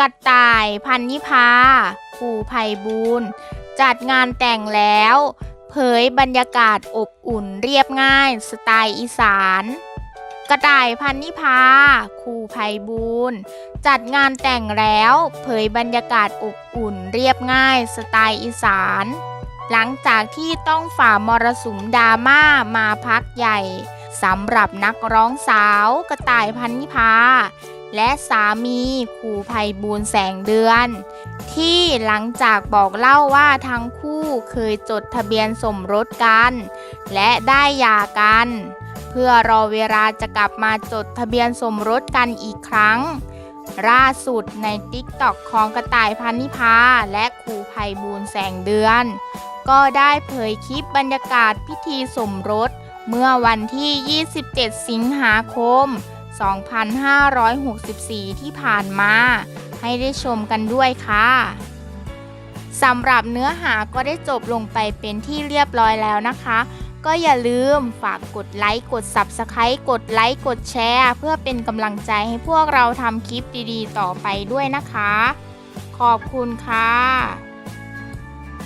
กระต่ายพันนิพาภูไพบูลจัดงานแต่งแล้ว เผยบรรยากาศอบอุ่นเรียบง่ายสไตล์อีสาน กระต่ายพันนิพาครูไพบูลจัดงานแต่งแล้ว เผยบรรยากาศอบอุ่นเรียบง่ายสไตล์อีสาน หลังจากที่ต้องฝ่ามรสุมดราม่ามาพักใหญ่ สำหรับนักร้องสาวกระต่ายพันนิพา และสามีครูไพบูลแสงเดือน ที่หลังจากบอกเล่าว่าทั้งคู่เคยจดทะเบียนสมรสกัน และได้หย่ากัน เพื่อรอเวลาจะกลับมาจดทะเบียนสมรสกันอีกครั้งล่าสุดในติ๊กต็อกของกระต่ายพันนิพา และครูไพบูลแสงเดือน ก็ได้เผยคลิปบรรยากาศพิธีสมรส เมื่อวันที่ 27 สิงหาคม 2564 ที่ผ่านมา ให้ได้ชมกันด้วยค่ะสำหรับเนื้อหาก็ได้จบลงไปเป็นที่เรียบร้อยแล้วนะคะ ก็อย่าลืมฝากกดไลค์กด Subscribe กดไลค์กดแชร์เพื่อเป็นกำลังใจให้พวกเราทำคลิปดีๆ ต่อไปด้วยนะคะ ขอบคุณค่ะ